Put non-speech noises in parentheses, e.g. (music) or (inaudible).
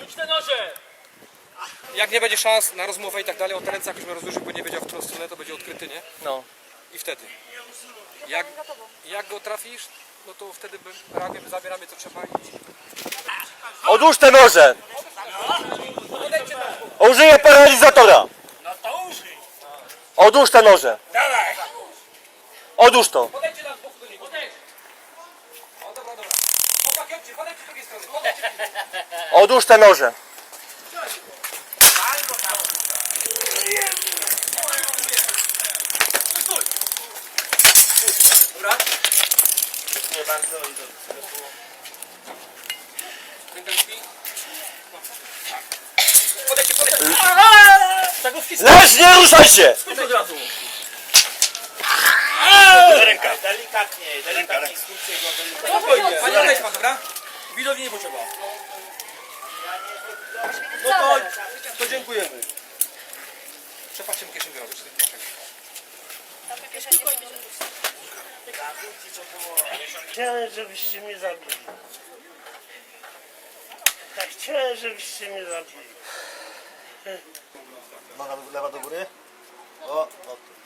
Rzuć te noże! Jak nie będzie szans na rozmowę i tak dalej, on te ręce jakoś mnie rozłożył, bo nie wiedział w którą stronę, to będzie odkryty, nie? No. I wtedy. Jak, jak go trafisz, no to wtedy ramię zabieramy co trzeba i... Odłóż te noże! Użyję paralizatora! No to użyj! Odłóż te noże! Dawaj! Odłóż to! Podejdźcie na dwóch do niego. Podejdź. O, dobra, dobra. Chłopaki, chodźcie, podejdźcie z drugiej strony. Podejdźcie. (laughs) Odłóż te noże! Leż, nie ruszaj się! Skąd od razu? Ręka. Delikatniej, delikatniej. Skróćcie go delikatnie. Spokojnie. Panie, odejdź pan, dobra? Widowni nie potrzeba. No to, to dziękujemy. Przepatrzcie mu kieszeń wyrobić. Chciałem, żebyście mnie zabili. Tak chciałem, żebyście mnie zabili. Noga lewa do góry. O, o tu.